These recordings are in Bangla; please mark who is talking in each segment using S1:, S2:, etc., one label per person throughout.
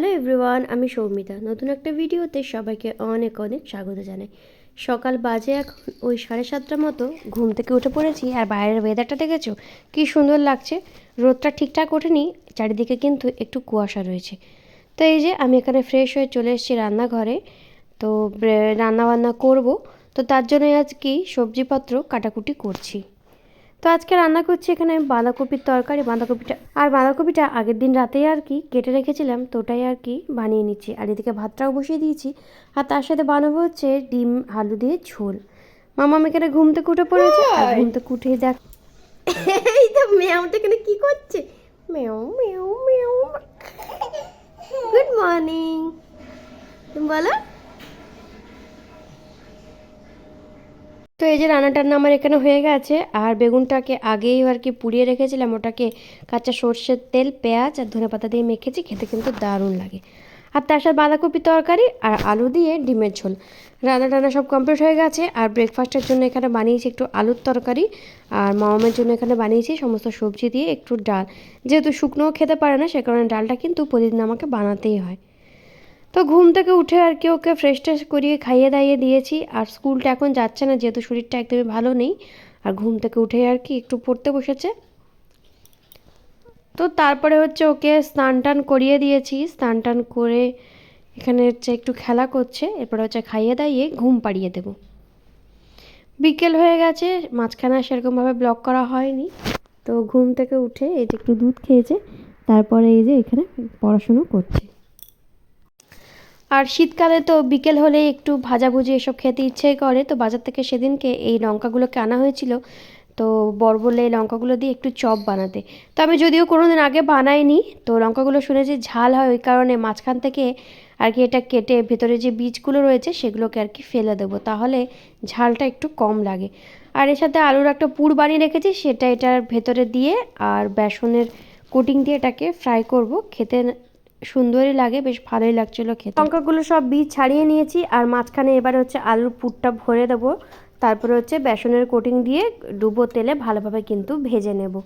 S1: হ্যালো এভরিওয়ান, আমি সৌমিতা। নতুন একটা ভিডিওতে সবাইকে অনেক অনেক স্বাগত জানাই। সকাল বাজে এখন, ওই সাড়ে সাতটার মতো। ঘুম থেকে উঠে পড়েছি, আর বাইরের ওয়েদারটা দেখেছ? কী সুন্দর লাগছে। রোদটা ঠিকঠাক ওঠেনি, চারিদিকে কিন্তু একটু কুয়াশা রয়েছে। তো এই যে, আমি এখানে ফ্রেশ হয়ে চলে এসেছি রান্নাঘরে। তো রান্না বান্না করব। তো তার জন্য আজ কি সবজিপত্র কাটাকুটি করছি। তো আজকে রান্না করছি এখানে আমি বাঁধাকপির তরকারি বাঁধাকপিটা। আর বাঁধাকপিটা আগের দিন রাতেই আর কি কেটে রেখেছিলাম তো ওটাই আর কি বানিয়ে নিচ্ছি। আর এদিকে ভাতটাও বসিয়ে দিয়েছি। আর তার সাথে বানাবো হচ্ছে ডিম আলু দিয়ে ঝোল। মামা এখানে ঘুম থেকে উঠে পড়েছে। আর ঘুম থেকে দেখ এই তো মেয়াওটা এখানে কি করছে? মেও মেও মেও। গুড মর্নিং তুমি বলো? তো এই যে রান্না টান্না আমার এখানে হয়ে গেছে। আর বেগুনটাকে আগেই আর কি পুড়িয়ে রেখেছিলাম। ওটাকে কাঁচা সর্ষের তেল, পেঁয়াজ আর ধনে পাতা দিয়ে মেখেছি। খেতে কিন্তু দারুণ লাগে। আর তার সাথে বাঁধাকপি তরকারি আর আলু দিয়ে ডিমের ঝোল। রান্না টান্না সব কমপ্লিট হয়ে গেছে। আর ব্রেকফাস্টের জন্য এখানে বানিয়েছি একটু আলুর তরকারি। আর মামামের জন্য এখানে বানিয়েছি সমস্ত সবজি দিয়ে একটু ডাল। যেহেতু শুকনোও খেতে পারে না, সে কারণে ডালটা কিন্তু প্রতিদিন আমাকে বানাতেই হয়। তো ঘুম থেকে উঠে আর কি ওকে ফ্রেশ ট্রেশ করিয়ে খাইয়ে দাইয়ে দিয়েছি। আর স্কুলটা এখন যাচ্ছে না, যেহেতু শরীরটা একদমই ভালো নেই। আর ঘুম থেকে উঠে আর কি একটু পড়তে বসেছে। তো তারপরে হচ্ছে ওকে স্নান টান করিয়ে দিয়েছি। স্নান টান করে এখানে হচ্ছে একটু খেলা করছে। এরপরে হচ্ছে খাইয়ে দাইয়ে ঘুম পাড়িয়ে দেবো। বিকেল হয়ে গেছে, মাঝখানে সেরকমভাবে ব্লক করা হয়নি। তো ঘুম থেকে উঠে এই যে একটু দুধ খেয়েছে, তারপরে এই যে এখানে পড়াশুনো করছে। আর শীতকালে তো বিকেল হলে একটু ভাজাভুজি এসব খেতে ইচ্ছেই করে। তো বাজার থেকে সেদিনকে এই লঙ্কাগুলোকে আনা হয়েছিল। তো বলে এই লঙ্কাগুলো দিয়ে একটু চপ বানাতে। তো আমি যদিও কোনো দিন আগে বানাইনি, তো লঙ্কাগুলো শুনেছি ঝাল হয় ওই কারণে মাঝখান থেকে আর কি এটা কেটে ভেতরে যে বীজগুলো রয়েছে সেগুলোকে আর কি ফেলে দেবো। তাহলে ঝালটা একটু কম লাগে। আর এর সাথে আলুর একটা পুর বানিয়ে রেখেছি, সেটা এটার ভেতরে দিয়ে আর বেসনের কোটিং দিয়ে এটাকে ফ্রাই করব। খেতে সুন্দরই লাগে, বেশ ভালোই লাগছিল খেতে। লঙ্কাগুলো সব বীজ ছাড়িয়ে নিয়েছি, আর মাঝখানে এবার হচ্ছে আলুর পুরটা ভরে দেবো। তারপরে হচ্ছে বেসনের কোটিং দিয়ে ডুবো তেলে ভালোভাবে কিন্তু ভেজে নেব।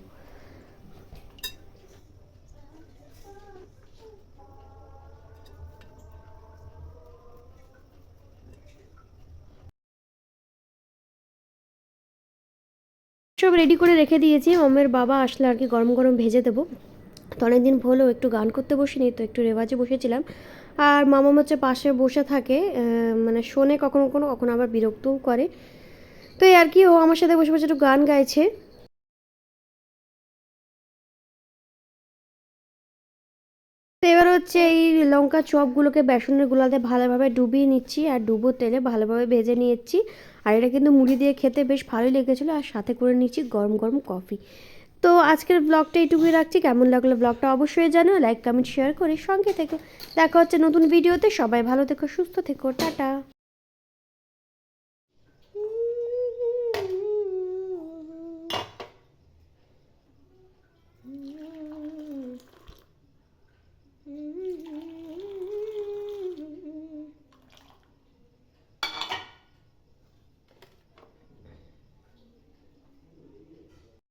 S1: সব রেডি করে রেখে দিয়েছি। মামের বাবা আসলে আর কি গরম গরম ভেজে দেবো। তো অনেকদিন হলো, একটু গান করতে বসিনি, তো একটু রেওয়াজে বসেছিলাম। আর মামা হচ্ছে পাশে বসে থাকে মানে শোনে কখনো কখনো কখনো আবার বিরক্তও করে। তো এই আর কি, ও আমার সাথে বসে বসে একটু গান গাইছে। তো এবার হচ্ছে এই লঙ্কা চপগুলোকে বেসনের গুলাতে ভালোভাবে ডুবিয়ে নিচ্ছি, আর ডুবো তেলে ভালোভাবে ভেজে নিয়েছি। আর এটা কিন্তু মুড়ি দিয়ে খেতে বেশ ভালোই লেগেছিলো, আর সাথে করে নিচ্ছি গরম গরম কফি। তো আজকের ব্লগটা এইটুকুই রাখছি। কেমন লাগল ব্লগটা অবশ্যই জানো লাইক কমেন্ট শেয়ার করে সঙ্গে থেকে। দেখা হচ্ছে নতুন ভিডিওতে সবাই ভালো থেকো, সুস্থ থেকো। টাটা।